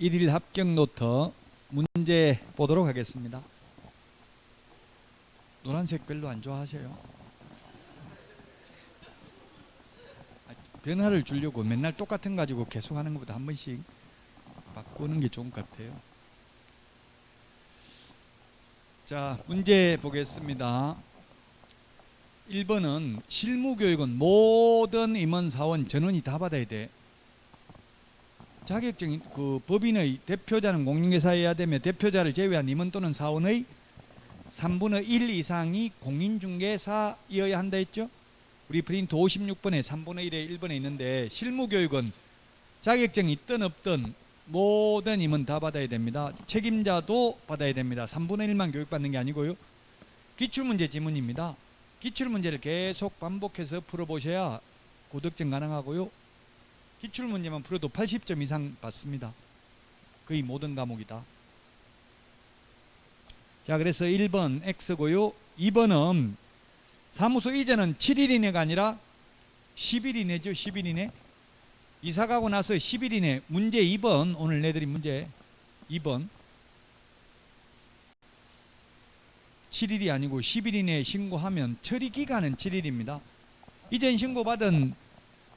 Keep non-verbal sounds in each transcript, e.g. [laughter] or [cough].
일일 합격 노트 문제 보도록 하겠습니다. 노란색 별로 안 좋아하세요? 아, 변화를 주려고 맨날 똑같은 거 가지고 계속 하는 것보다 한 번씩 바꾸는 게 좋은 것 같아요. 자, 문제 보겠습니다. 1번은 실무교육은 모든 임원 사원 전원이 다 받아야 돼. 자격증 그 법인의 대표자는 공인중개사여야 되며 대표자를 제외한 임원 또는 사원의 3분의 1 이상이 공인중개사여야 한다 했죠. 우리 프린트 56번에 3분의 1에 1번에 있는데 실무교육은 자격증이 있든 없든 모든 임원 다 받아야 됩니다. 책임자도 받아야 됩니다. 3분의 1만 교육받는 게 아니고요. 기출문제 지문입니다. 기출문제를 계속 반복해서 풀어보셔야 고득점 가능하고요. 기출 문제만 풀어도 80점 이상 받습니다. 거의 모든 과목이다. 자, 그래서 1번 X고요. 2번은 사무소 이전은 7일 이내가 아니라 10일 이내죠. 10일 이내. 이사 가고 나서 10일 이내. 문제 2번 오늘 내드린 문제 2번 7일이 아니고 10일 이내에 신고하면 처리 기간은 7일입니다. 이전 신고받은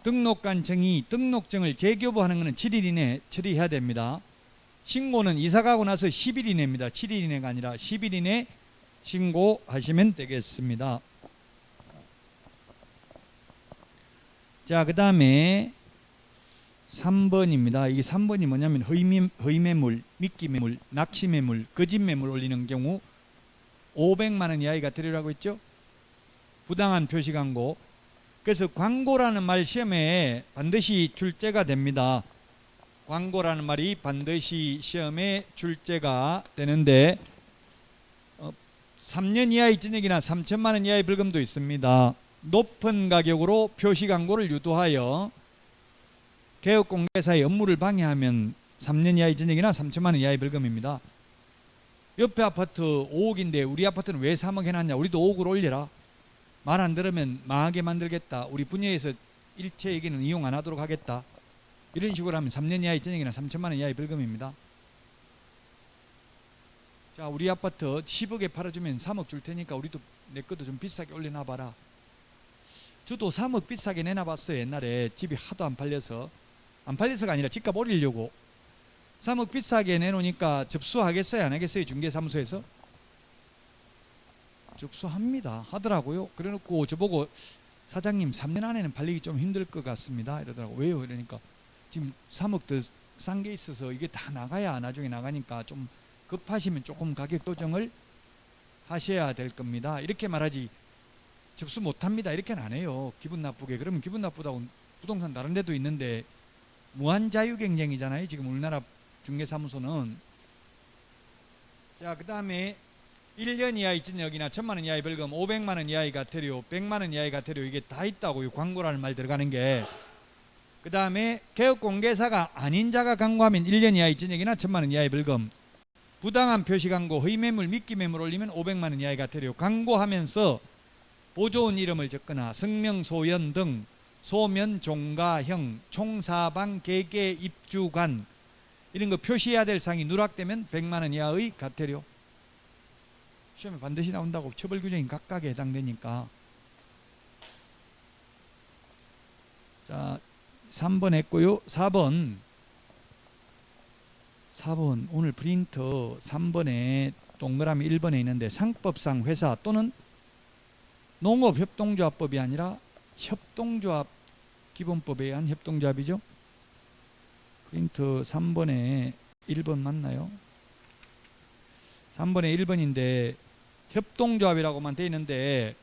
등록관청이 등록증을 재교부하는 것은 7일 이내 처리해야 됩니다. 신고는 이사 가고 나서 10일 이내입니다. 7일 이내가 아니라 10일 이내 신고하시면 되겠습니다. 자, 그 다음에 3번입니다. 이게 3번이 뭐냐면 허위, 허위 매물, 미끼 매물, 낚시 매물, 거짓 매물 올리는 경우 500만 원 이하가 들으라고 했죠. 부당한 표시 광고. 그래서 광고라는 말 시험에 반드시 출제가 됩니다. 광고라는 말이 반드시 시험에 출제가 되는데 어, 3년 이하의 징역이나 3천만 원 이하의 벌금도 있습니다. 높은 가격으로 표시 광고를 유도하여 개업 공개사의 업무를 방해하면 3년 이하의 징역이나 3천만 원 이하의 벌금입니다. 옆에 아파트 5억인데 우리 아파트는 왜 3억 해놨냐? 우리도 5억을 올려라. 말 안 들으면 망하게 만들겠다. 우리 분야에서 일체 얘기는 이용 안 하도록 하겠다. 이런 식으로 하면 3년 이하의 전액이나 3천만 원 이하의 벌금입니다. 자, 우리 아파트 10억에 팔아주면 3억 줄 테니까 우리도 내 것도 좀 비싸게 올려놔봐라. 저도 3억 비싸게 내놔봤어요. 옛날에 집이 하도 안 팔려서 안 팔려서가 아니라 집값 올리려고 3억 비싸게 내놓으니까 접수하겠어요? 안 하겠어요? 중개사무소에서? 접수합니다. 하더라고요. 그래 놓고 저보고 사장님 3년 안에는 팔리기 좀 힘들 것 같습니다. 이러더라고. 왜요? 이러니까 지금 3억 더 싼 게 있어서 이게 다 나가야 나중에 나가니까 좀 급하시면 조금 가격 조정을 하셔야 될 겁니다. 이렇게 말하지 접수 못 합니다. 이렇게는 안 해요. 기분 나쁘게. 그러면 기분 나쁘다고 부동산 다른 데도 있는데 무한 자유 경쟁이잖아요. 지금 우리나라 중개사무소는 자, 그 다음에 1년 이하의 징역이나 천만 원 이하의 벌금, 500만 원 이하의 가태료, 100만 원 이하의 가태료 이게 다 있다고 요. 광고라는 말 들어가는 게. 그 다음에 개업 공개사가 아닌 자가 광고하면 1년 이하의 징역이나 천만 원 이하의 벌금. 부당한 표시 광고, 허위 매물, 미끼 매물 올리면 500만 원 이하의 가태료. 광고하면서 보조원 이름을 적거나 성명 소연 등 소면 종가형, 총사방 개개 입주관 이런 거 표시해야 될 사항이 누락되면 100만 원 이하의 가태료. 시험에 반드시 나온다고 처벌 규정이 각각에 해당되니까. 자, 3번 했고요. 4번. 4번 오늘 프린터 3번에 동그라미 1번에 있는데 상법상 회사 또는 농업협동조합법이 아니라 협동조합 기본법에 의한 협동조합이죠. 프린트 3번에 1번 맞나요? 3번에 1번인데 협동조합이라고만 돼 있는데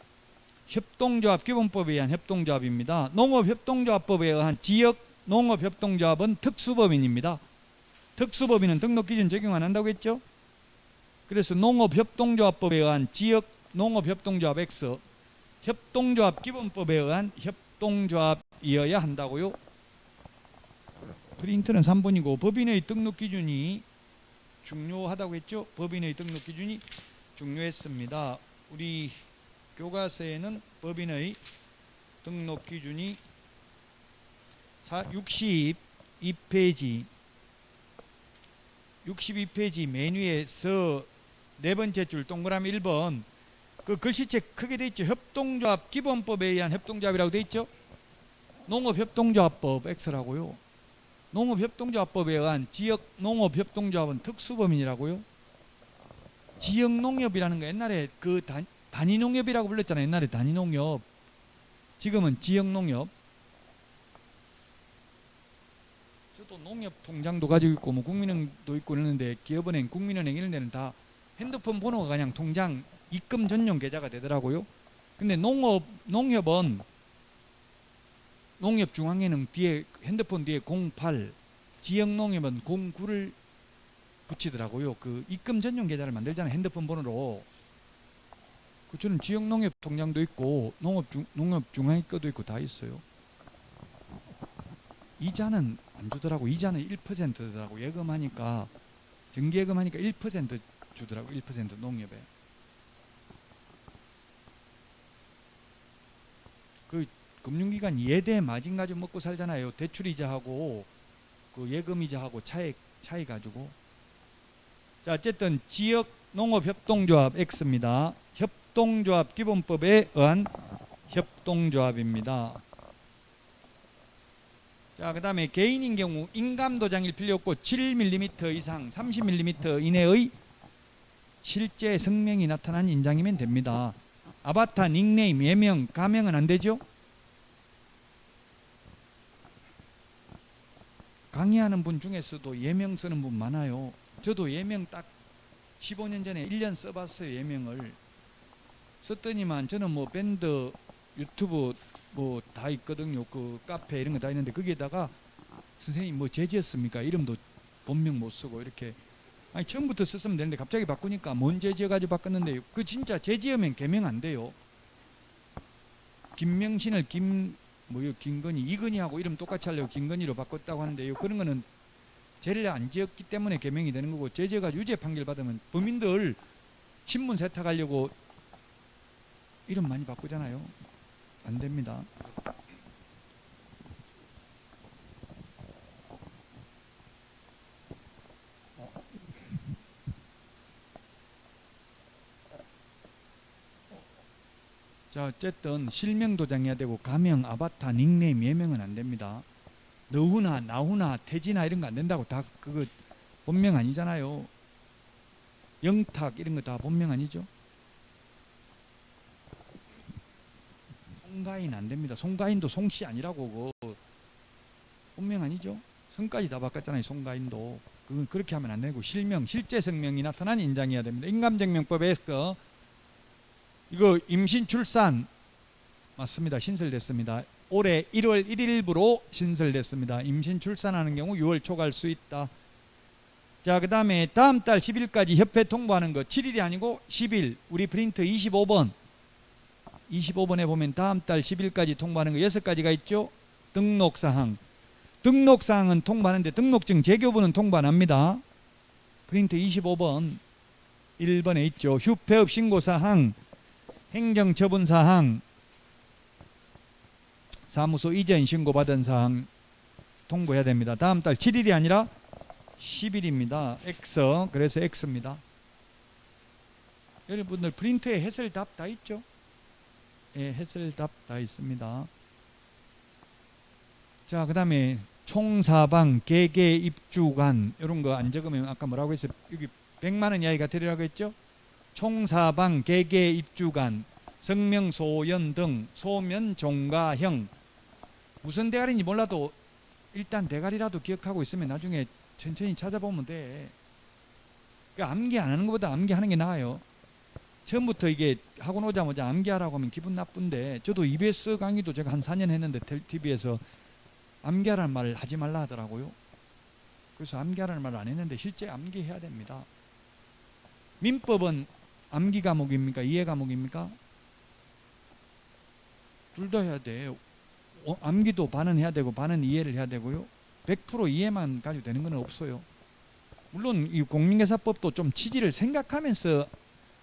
협동조합 기본법에 의한 협동조합입니다. 농업협동조합법에 의한 지역 농업협동조합은 특수법인입니다. 특수법인은 등록기준 적용 안 한다고 했죠? 그래서 농업협동조합법에 의한 지역 농업협동조합 X 협동조합 기본법에 의한 협동조합이어야 한다고요. 프린트는 3번이고 법인의 등록 기준이 중요하다고 했죠. 법인의 등록 기준이 중요했습니다. 우리 교과서에는 법인의 등록 기준이 62페이지 62페이지 메뉴에서 네 번째 줄 동그라미 1번 그 글씨체 크게 돼 있죠. 협동조합 기본법에 의한 협동조합이라고 돼 있죠. 농업협동조합법 X라고요. 농업협동조합법에 의한 지역 농업협동조합은 특수범인이라고요. 지역 농협이라는 거 옛날에 그 단, 단위 농협이라고 불렀잖아요. 옛날에 단위 농협. 지금은 지역 농협. 저도 농협 통장도 가지고 있고 뭐 국민은행도 있고 그러는데 기업은행, 국민은행 이런 데는 다 핸드폰 번호가 그냥 통장 입금 전용 계좌가 되더라고요. 근데 농업 농협은 농협 중앙에는 뒤에 핸드폰 뒤에 08 지역 농협은 09를 붙이더라고요. 그 입금 전용 계좌를 만들잖아요. 핸드폰 번호로. 그처럼 지역 농협 통장도 있고 농업 중 농협 중앙에 거도 있고 다 있어요. 이자는 안 주더라고. 이자는 1%더라고. 예금하니까 정기예금 하니까 1% 주더라고. 1% 농협에. 그 금융기관 예대 마진 가지고 먹고 살잖아요. 대출 이자하고 그 예금 이자하고 차이 차이 가지고. 자, 어쨌든 지역 농업 협동조합 X입니다. 협동조합 기본법에 의한 협동조합입니다. 자, 그 다음에 개인인 경우 인감 도장일 필요 없고 7mm 이상 30mm 이내의 실제 성명이 나타난 인장이면 됩니다. 아바타, 닉네임, 예명, 가명은 안 되죠? 강의하는 분 중에서도 예명 쓰는 분 많아요. 저도 예명 딱 15년 전에 1년 써봤어요. 예명을 썼더니만 저는 뭐 밴드 유튜브 뭐 다 있거든요. 그 카페 이런 거 다 있는데 거기에다가 선생님 뭐 제지였습니까? 이름도 본명 못 쓰고 이렇게 아니 처음부터 썼으면 되는데 갑자기 바꾸니까 뭔 제지어 가지고 바꿨는데 그 진짜 제지어면 개명 안 돼요. 김명신을 김 뭐요 김건희 이건희 하고 이름 똑같이 하려고 김건희로 바꿨다고 하는데요. 그런 거는 죄를 안 지었기 때문에 개명이 되는 거고 제재가 유죄 판결 받으면 범인들 신문 세탁하려고 이름 많이 바꾸잖아요. 안 됩니다. 자 어쨌든 실명 도장해야 되고 가명, 아바타, 닉네임, 예명은 안 됩니다. 너후나 나후나 태지나 이런 거 안 된다고 다 그거 본명 아니잖아요. 영탁 이런 거 다 본명 아니죠? 송가인 안 됩니다. 송가인도 송씨 아니라고 그 본명 아니죠? 성까지 다 바꿨잖아요. 송가인도 그건 그렇게 하면 안 되고 실명, 실제 성명이 나타난 인장이어야 됩니다. 인감증명법에서 이거 임신 출산 맞습니다. 신설됐습니다. 올해 1월 1일부로 신설됐습니다. 임신 출산하는 경우 6월 초 갈 수 있다. 자, 그다음에 다음 달 10일까지 협회 통보하는 거 7일이 아니고 10일. 우리 프린트 25번. 25번에 보면 다음 달 10일까지 통보하는 거 6가지가 있죠. 등록 사항. 등록 사항은 통보하는데 등록증 재교부는 통보 안 합니다. 프린트 25번 1번에 있죠. 휴폐업 신고 사항, 행정 처분 사항, 사무소 이전 신고 받은 사항 통보해야 됩니다. 다음 달 7일이 아니라 10일입니다. X 그래서 X입니다. 여러분들 프린트에 해설 답 다 있죠? 예, 해설 답 다 있습니다. 자, 그다음에 총사방, 개개 입주관 이런 거 안 적으면 아까 뭐라고 했어요? 여기 100만 원 이하가 되리라고 했죠? 총사방, 개개 입주관, 성명 소연 등 소면 종가형 무슨 대가리인지 몰라도 일단 대가리라도 기억하고 있으면 나중에 천천히 찾아보면 돼. 그 암기 안 하는 것보다 암기하는 게 나아요. 처음부터 이게 학원 오자마자 암기하라고 하면 기분 나쁜데 저도 EBS 강의도 제가 한 4년 했는데 TV에서 암기하라는 말을 하지 말라 하더라고요. 그래서 암기하라는 말을 안 했는데 실제 암기해야 됩니다. 민법은 암기 과목입니까? 이해 과목입니까? 둘 다 해야 돼요. 어, 암기도 반은 해야 되고 반은 이해를 해야 되고요. 100% 이해만 가지고 되는 건 없어요. 물론 이 공민개사법도 좀 취지를 생각하면서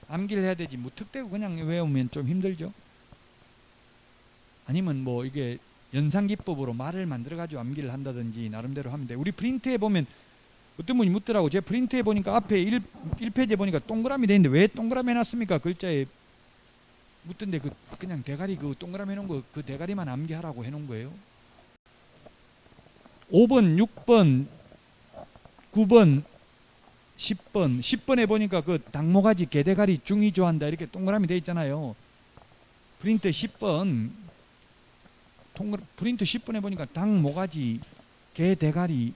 암기를 해야 되지 무턱대고 그냥 외우면 좀 힘들죠. 아니면 뭐 이게 연상기법으로 말을 만들어 가지고 암기를 한다든지 나름대로 하면 돼. 우리 프린트에 보면 어떤 분이 묻더라고. 제 프린트해 보니까 앞에 1, 일페이지에 보니까 동그라미 돼 있는데 왜 동그라미 해놨습니까? 글자에 묻던데 그 그냥 대가리 그 동그라미 해놓은 거 그 대가리만 암기하라고 해놓은 거예요. 5번, 6번, 9번, 10번, 10번에 보니까 그 당모가지 개대가리 중이 좋아한다 이렇게 동그라미 돼 있잖아요. 프린트 10번 동그 프린트 10번에 보니까 당모가지 개대가리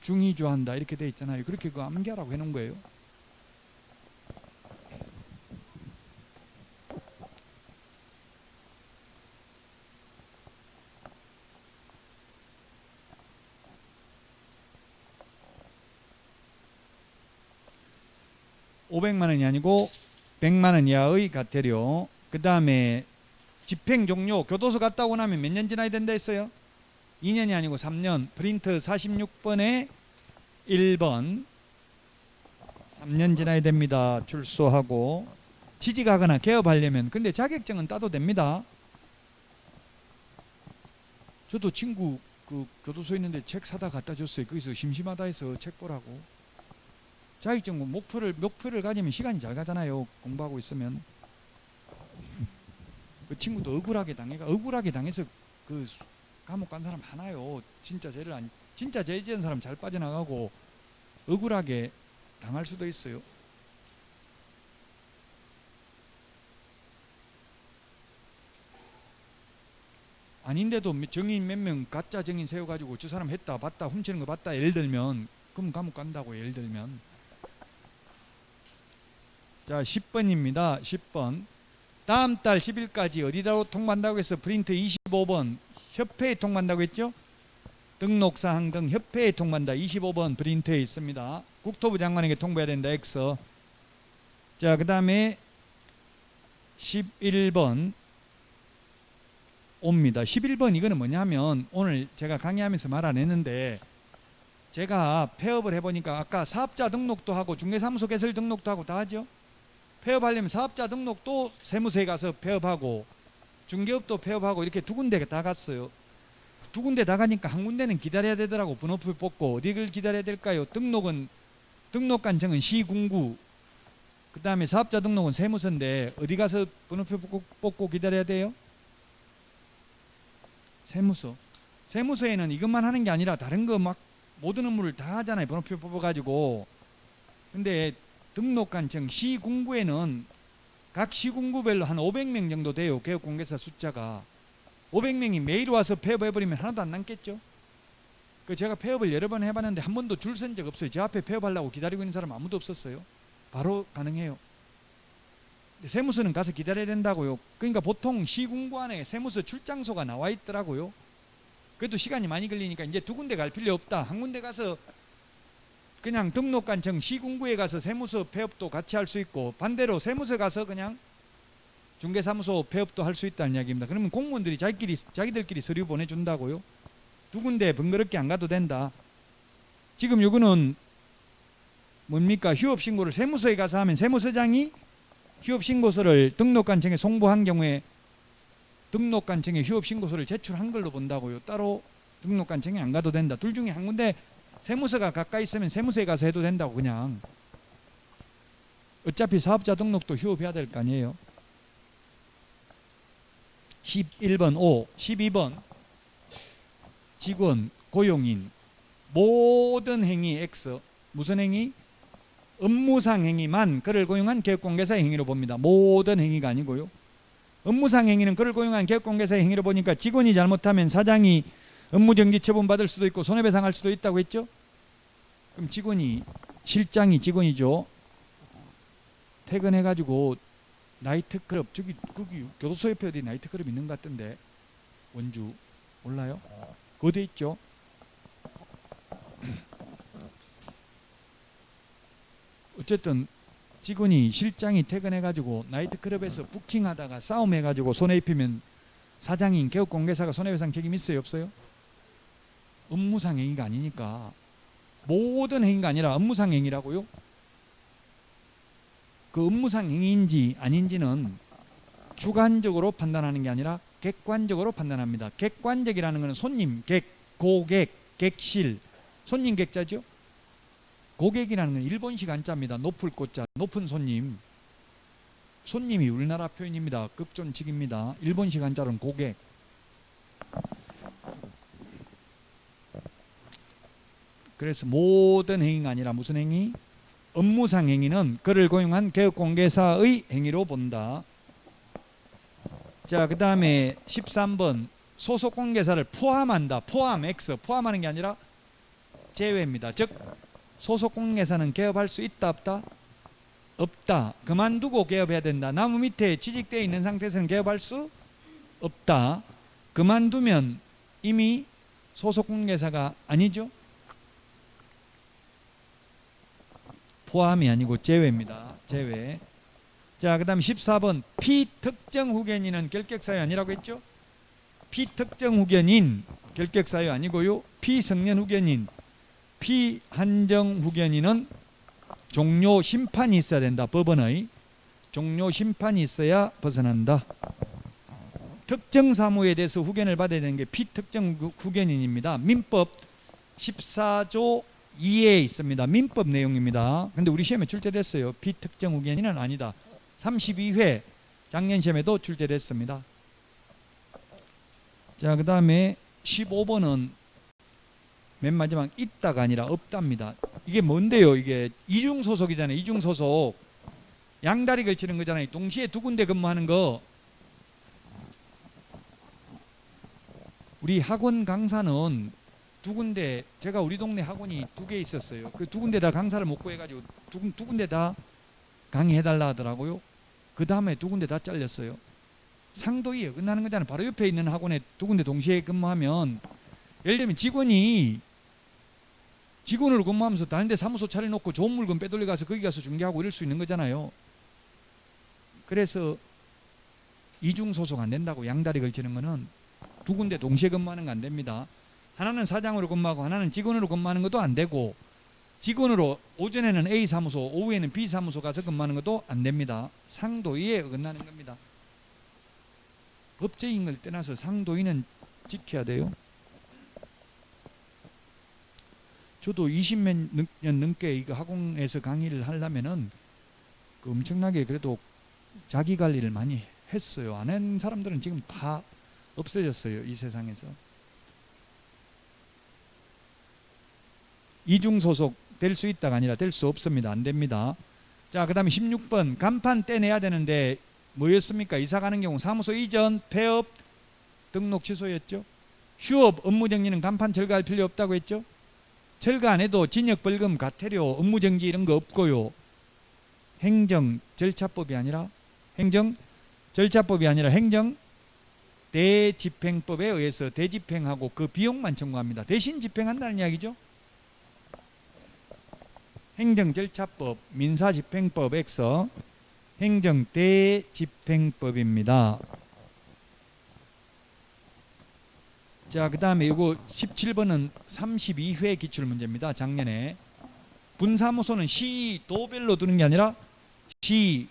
중이 좋아한다 이렇게 돼 있잖아요. 그렇게 그 암기하라고 해놓은 거예요. (500만) 원이 아니고 (100만) 원 이하의 과태료. 그 다음에 집행 종료. 교도소 갔다 오고 나면 몇 년 지나야 된다 했어요? 2년이 아니고 3년. 프린트 46번에 1번. 3년 지나야 됩니다. 출소하고. 취직하거나 개업하려면. 근데 자격증은 따도 됩니다. 저도 친구 그 교도소에 있는데 책 사다 갖다 줬어요. 거기서 심심하다 해서 책 보라고 자격증 뭐 목표를 목표를 가지면 시간이 잘 가잖아요 공부하고 있으면 그 친구도 억울하게 당해가 억울하게 당해서 그 수- 감옥 간 사람 많아요. 진짜 죄를 안 진짜 죄 지은 사람 잘 빠져나가고 억울하게 당할 수도 있어요. 아닌데도 몇- 정인 몇 명 가짜 정인 세워가지고 저 사람 했다 봤다 훔치는 거 봤다 예를 들면 그럼 감옥 간다고 예를 들면 자 10번입니다 10번 다음 달 10일까지 어디다로 통보한다고 해서 프린트 25번 협회에 통보한다고 했죠? 등록사항 등 협회에 통보한다 25번 프린트에 있습니다. 국토부 장관에게 통보해야 된다 X. 자, 그 다음에 11번 옵니다. 11번 이거는 뭐냐면 오늘 제가 강의하면서 말 안 했는데 제가 폐업을 해보니까 아까 사업자 등록도 하고 중개사무소 개설 등록도 하고 다 하죠? 폐업하려면 사업자 등록도 세무서에 가서 폐업하고 중개업도 폐업하고 이렇게 두 군데 다 갔어요. 두 군데 다 가니까 한 군데는 기다려야 되더라고 번호표 뽑고 어디를 기다려야 될까요? 등록은 등록 관청은 시군구 그 다음에 사업자 등록은 세무서인데 어디 가서 번호표 뽑고 기다려야 돼요? 세무서 세무서에는 이것만 하는 게 아니라 다른 거 막 모든 업무를 다 하잖아요 번호표 뽑아가지고 근데 등록관청 시군구에는 각 시군구별로 한 500명 정도 돼요. 개업공개사 숫자가 500명이 매일 와서 폐업해버리면 하나도 안 남겠죠. 그 제가 폐업을 여러 번 해봤는데 한 번도 줄 선 적 없어요. 제 앞에 폐업하려고 기다리고 있는 사람 아무도 없었어요. 바로 가능해요. 세무서는 가서 기다려야 된다고요. 그러니까 보통 시군구 안에 세무서 출장소가 나와 있더라고요. 그래도 시간이 많이 걸리니까 이제 두 군데 갈 필요 없다. 한 군데 가서 그냥 등록관청 시군구에 가서 세무서 폐업도 같이 할 수 있고 반대로 세무서 가서 그냥 중개사무소 폐업도 할 수 있다는 이야기입니다. 그러면 공무원들이 자기끼리 자기들끼리 서류 보내준다고요. 두 군데 번거롭게 안 가도 된다. 지금 요거는 뭡니까 휴업 신고를 세무서에 가서 하면 세무서장이 휴업 신고서를 등록관청에 송부한 경우에 등록관청에 휴업 신고서를 제출한 걸로 본다고요. 따로 등록관청에 안 가도 된다. 둘 중에 한 군데 세무서가 가까이 있으면 세무서에 가서 해도 된다고 그냥. 어차피 사업자 등록도 휴업해야 될 거 아니에요. 11번 O 12번. 직원 고용인 모든 행위 X 무슨 행위? 업무상 행위만 그를 고용한 개업공개사의 행위로 봅니다. 모든 행위가 아니고요. 업무상 행위는 그를 고용한 개업공개사의 행위로 보니까 직원이 잘못하면 사장이 업무정지 처분 받을 수도 있고 손해배상 할 수도 있다고 했죠. 그럼 직원이 실장이 직원이죠. 퇴근해 가지고 나이트클럽 저기 거기 교도소 옆에 어디 나이트클럽 있는 것 같던데 원주 몰라요? 어디 있죠? [clears throat] 어쨌든 직원이 실장이 퇴근해 가지고 나이트클럽에서 부킹하다가 싸움해 가지고 손해 입히면 사장인 개업공개사가 손해배상 책임 있어요 없어요? 업무상 행위가 아니니까 모든 행위가 아니라 업무상 행위라고요. 그 업무상 행위인지 아닌지는 주관적으로 판단하는 게 아니라 객관적으로 판단합니다. 객관적이라는 것은 손님, 객, 고객, 객실, 손님 객자죠. 고객이라는 건 일본식 한자입니다. 높을 꽃자, 높은 손님. 손님이 우리나라 표현입니다. 극존칙입니다. 일본식 한자로는 고객. 그래서 모든 행위가 아니라 무슨 행위? 업무상 행위는 그를 고용한 개업공개사의 행위로 본다. 자, 그 다음에 13번 소속 공개사를 포함한다. 포함 X 포함하는 게 아니라 제외입니다. 즉 소속 공개사는 개업할 수 있다 없다? 없다. 그만두고 개업해야 된다. 나무 밑에 취직되어 있는 상태에서는 개업할 수 없다. 그만두면 이미 소속 공개사가 아니죠. 포함이 아니고 제외입니다. 제외. 자, 그다음 14번 피특정 후견인은 결격 사유 아니라고 했죠? 피특정 후견인 결격 사유 아니고요. 피성년 후견인, 피한정 후견인은 종료 심판이 있어야 된다. 법원의 종료 심판이 있어야 벗어난다. 특정 사무에 대해서 후견을 받아야 되는 게 피특정 후- 후견인입니다. 민법 14조 2에 있습니다. 민법 내용입니다. 근데 우리 시험에 출제됐어요. 피특정 후견인은 아니다. 32회 작년 시험에도 출제됐습니다. 자, 그 다음에 15번은 맨 마지막 있다가 아니라 없답니다. 이게 뭔데요? 이게 이중 소속이잖아요. 이중 소속. 양다리 걸치는 거잖아요. 동시에 두 군데 근무하는 거. 우리 학원 강사는 두 군데 제가 우리 동네 학원이 두 개 있었어요. 그 두 군데 다 강사를 못 구해가지고 두, 군- 두 군데 다 강의해달라 하더라고요. 그 다음에 두 군데 다 잘렸어요. 상도이 어긋나는 거잖아요. 바로 옆에 있는 학원에 두 군데 동시에 근무하면 예를 들면 직원이 직원으로 근무하면서 다른 데 사무소 차려놓고 좋은 물건 빼돌려 가서 거기 가서 중개하고 이럴 수 있는 거잖아요. 그래서 이중 소속 안 된다고 양다리 걸치는 거는 두 군데 동시에 근무하는 거 안 됩니다. 하나는 사장으로 근무하고 하나는 직원으로 근무하는 것도 안 되고 직원으로 오전에는 A 사무소, 오후에는 B 사무소 가서 근무하는 것도 안 됩니다. 상도위에 어긋나는 겁니다. 법적인 걸 떠나서 상도위는 지켜야 돼요. 저도 20년 넘게 이거 학원에서 강의를 하려면은 그 엄청나게 그래도 자기 관리를 많이 했어요. 안 한 사람들은 지금 다 없어졌어요. 이 세상에서. 이중 소속 될 수 있다가 아니라 될 수 없습니다. 안 됩니다. 자, 그다음에 16번 간판 떼내야 되는데 뭐였습니까? 이사 가는 경우 사무소 이전, 폐업, 등록 취소였죠. 휴업, 업무 정리는 간판 철거할 필요 없다고 했죠. 철거 안 해도 진역 벌금, 가태료, 업무 정지 이런 거 없고요. 행정 절차법이 아니라 행정 절차법이 아니라 행정 대집행법에 의해서 대집행하고 그 비용만 청구합니다. 대신 집행한다는 이야기죠. 행정절차법, 민사집행법에서 행정대집행법입니다. 자, 그 다음에 이거 17번은 32회 기출문제입니다. 작년에. 분사무소는 시 도별로 두는 게 아니라 시,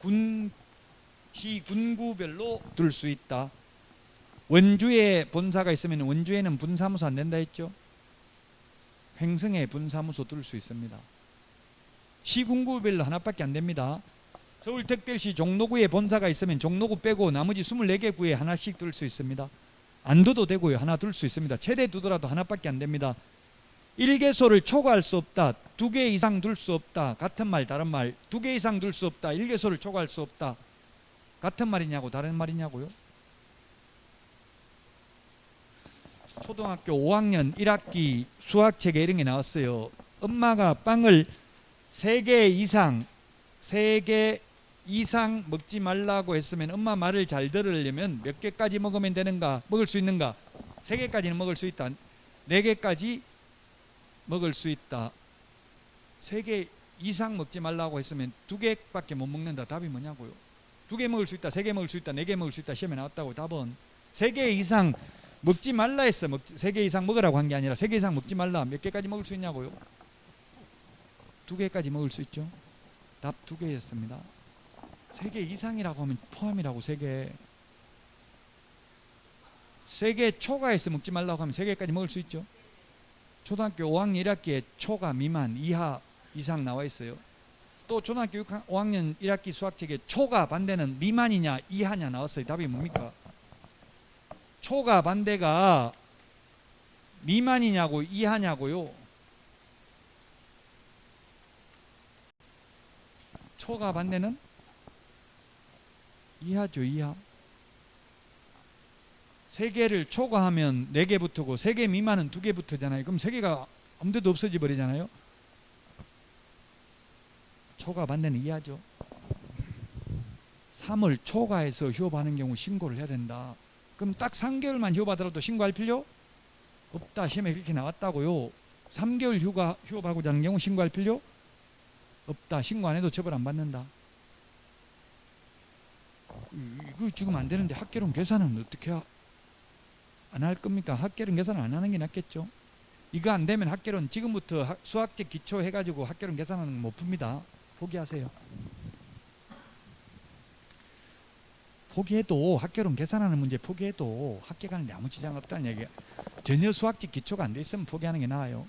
군, 시 군구별로 둘 수 있다. 원주에 본사가 있으면 원주에는 분사무소 안 된다 했죠. 횡성에 분사무소 둘수 있습니다. 시군구별로 하나밖에 안 됩니다. 서울특별시 종로구에 본사가 있으면 종로구 빼고 나머지 24개 구에 하나씩 둘 수 있습니다. 안 둬도 되고요. 하나 둘 수 있습니다. 최대 두더라도 하나밖에 안 됩니다. 일개소를 초과할 수 없다. 두개 이상 둘 수 없다. 같은 말 다른 말. 두개 이상 둘 수 없다. 일개소를 초과할 수 없다. 같은 말이냐고 다른 말이냐고요? 초등학교 5학년 1학기 수학책에 이런 게 나왔어요. 엄마가 빵을 3개 이상 3개 이상 먹지 말라고 했으면 엄마 말을 잘 들으려면 몇 개까지 먹으면 되는가? 먹을 수 있는가? 3개까지는 먹을 수 있다. 4개까지 먹을 수 있다. 3개 이상 먹지 말라고 했으면 2개밖에 못 먹는다. 답이 뭐냐고요? 2개 먹을 수 있다. 3개 먹을 수 있다. 4개 먹을 수 있다. 시험에 나왔다고 답은 3개 이상 먹지 말라 했어. 먹, 3개 이상 먹으라고 한 게 아니라 3개 이상 먹지 말라. 몇 개까지 먹을 수 있냐고요? 2개까지 먹을 수 있죠. 답 2개였습니다. 3개 이상이라고 하면 포함이라고 3개. 3개 초과해서 먹지 말라고 하면 3개까지 먹을 수 있죠. 초등학교 5학년 1학기에 초가 미만 이하 이상 나와 있어요. 또 초등학교 5학년 1학기 수학책에 초가 반대는 미만이냐 이하냐 나왔어요. 답이 뭡니까? 초가 반대가 미만이냐고 이하냐고요. 초가 반대는 이하죠 이하. 세 개를 초과하면 네 개 붙고 세 개 미만은 두 개 붙잖아요. 그럼 세 개가 아무 데도 없어져 버리잖아요. 초과 반대는 이하죠. 3을 초과해서 휴업하는 경우 신고를 해야 된다. 그럼 딱 3개월만 휴업하더라도 신고할 필요 없다. 시험에 그렇게 나왔다고요. 3개월 휴가 휴업하고자 하는 경우 신고할 필요 없다. 신고 안 해도 처벌 안 받는다. 이거 지금 안 되는데 학계론 계산은 어떻게 안 할 겁니까? 학계론 계산을 안 하는 게 낫겠죠. 이거 안 되면 학계론 지금부터 학- 수학적 기초 해가지고 학계론 계산하는 거 못 풉니다. 포기하세요. 포기해도 학계론 계산하는 문제 포기해도 학계 가는데 아무 지장 없다는 얘기야. 전혀 수학적 기초가 안 돼 있으면 포기하는 게 나아요.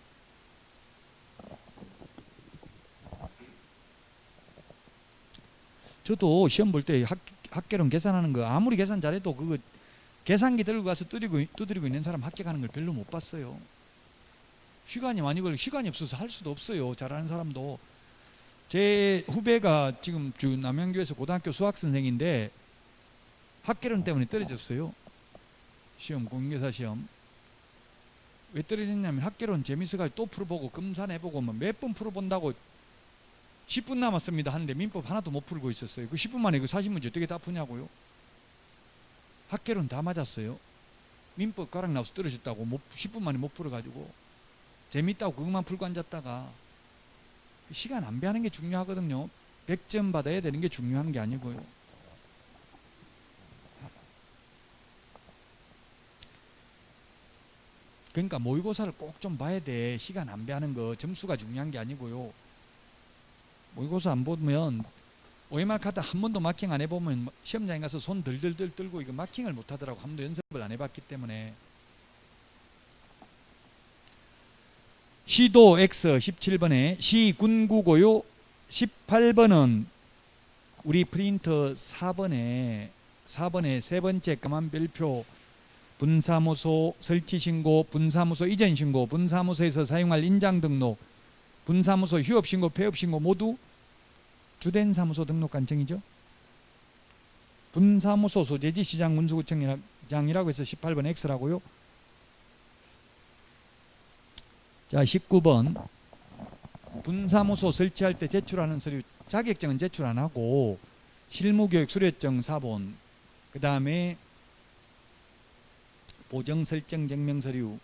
저도 시험 볼 때 학계론 계산하는 거 아무리 계산 잘해도 그거 계산기 들고 가서 두드리고, 두드리고 있는 사람 합격하는 걸 별로 못 봤어요. 시간이 많이 걸려 시간이 없어서 할 수도 없어요. 잘하는 사람도 제 후배가 지금 주 남양주에서 고등학교 수학 선생인데 학계론 때문에 떨어졌어요. 시험 공인교사 시험 왜 떨어졌냐면 학계론 재밌어가지고 또 풀어보고 금산해보고 뭐몇번 풀어본다고 10분 남았습니다 하는데 민법 하나도 못 풀고 있었어요. 그 10분 만에 그 40문제 어떻게 다 푸냐고요. 학계론 다 맞았어요. 민법 가락 나와서 떨어졌다고 못, 10분 만에 못 풀어가지고 재밌다고 그것만 풀고 앉았다가 시간 안 배하는 게 중요하거든요. 100점 받아야 되는 게 중요한 게 아니고요. 그러니까 모의고사를 꼭 좀 봐야 돼. 시간 안 배하는 거 점수가 중요한 게 아니고요. 모의고사 안 보면 OMR 카드 한 번도 마킹 안 해보면 시험장에 가서 손 들들들 들고 이거 마킹을 못 하더라고. 한 번도 연습을 안 해봤기 때문에. 시도 X 17번에 시 군구고요. 18번은 우리 프린터 4번에 4번에 세 번째 까만 별표 분사무소 설치 신고, 분사무소 이전 신고, 분사무소에서 사용할 인장 등록, 분사무소 휴업 신고, 폐업 신고 모두 주된 사무소 등록 간청이죠. 분사무소 소재지 시장 문수구청장이라고 해서 18번 X라고요. 자, 19번 분사무소 설치할 때 제출하는 서류 자격증은 제출 안 하고 실무교육 수료증 사본 그 다음에 보정 설정 증명 서류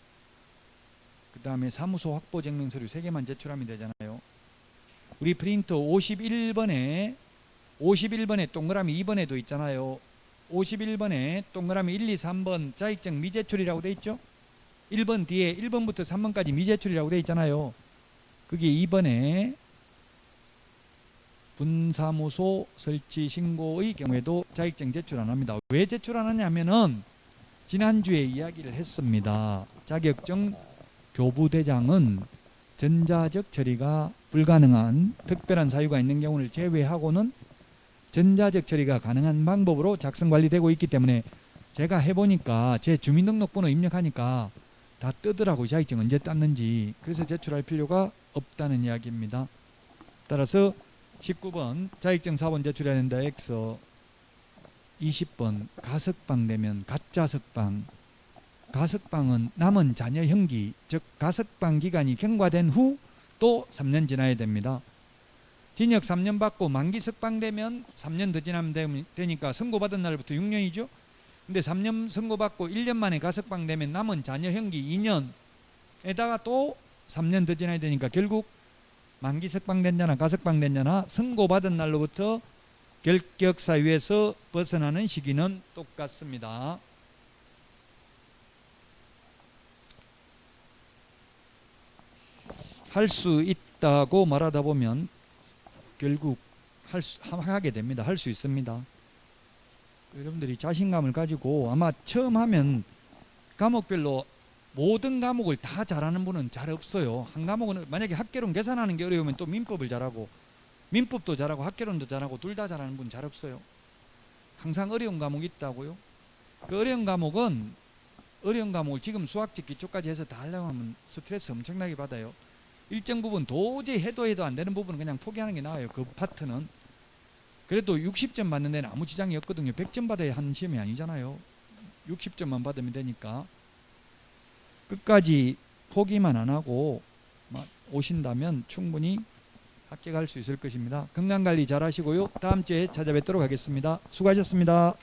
그 다음에 사무소 확보 증명 서류 세 개만 제출하면 되잖아요. 우리 프린터 51번에 51번에 동그라미 2번에도 있잖아요. 51번에 동그라미 1, 2, 3번 자격증 미제출이라고 돼 있죠? 1번 뒤에 1번부터 3번까지 미제출이라고 돼 있잖아요. 그게 2번에 분사무소 설치 신고의 경우에도 자격증 제출 안 합니다. 왜 제출 안 하냐면은 지난주에 이야기를 했습니다. 자격증 교부대장은 전자적 처리가 불가능한 특별한 사유가 있는 경우를 제외하고는 전자적 처리가 가능한 방법으로 작성 관리되고 있기 때문에 제가 해보니까 제 주민등록번호 입력하니까 다 뜨더라고 자격증 언제 땄는지 그래서 제출할 필요가 없다는 이야기입니다. 따라서 19번 자격증 4번 제출해야 된다 X 20번 가석방 되면 가짜 석방 가석방은 남은 자녀 형기 즉 가석방 기간이 경과된 후 또 3년 지나야 됩니다. 징역 3년 받고 만기 석방되면 3년 더 지나면 되니까 선고받은 날부터 6년이죠. 근데 3년 선고받고 1년 만에 가석방되면 남은 자녀 형기 2년에다가 또 3년 더 지나야 되니까 결국 만기 석방된 자나 가석방된 자나 선고받은 날로부터 결격 사유에서 벗어나는 시기는 똑같습니다. 할 수 있다고 말하다 보면 결국 할 수, 하게 됩니다. 할 수 있습니다. 여러분들이 자신감을 가지고 아마 처음 하면 과목별로 모든 과목을 다 잘하는 분은 잘 없어요. 한 과목은 만약에 학개론 계산하는 게 어려우면 또 민법을 잘하고 민법도 잘하고 학개론도 잘하고 둘 다 잘하는 분 잘 없어요. 항상 어려운 과목이 있다고요. 그 어려운 과목은 어려운 과목을 지금 수학적 기초까지 해서 다 하려고 하면 스트레스 엄청나게 받아요. 일정 부분 도저히 해도 해도 안 되는 부분은 그냥 포기하는 게 나아요. 그 파트는. 그래도 60점 받는 데는 아무 지장이 없거든요. 100점 받아야 하는 시험이 아니잖아요. 60점만 받으면 되니까. 끝까지 포기만 안 하고 막 오신다면 충분히 합격할 수 있을 것입니다. 건강 관리 잘 하시고요. 다음 주에 찾아뵙도록 하겠습니다. 수고하셨습니다.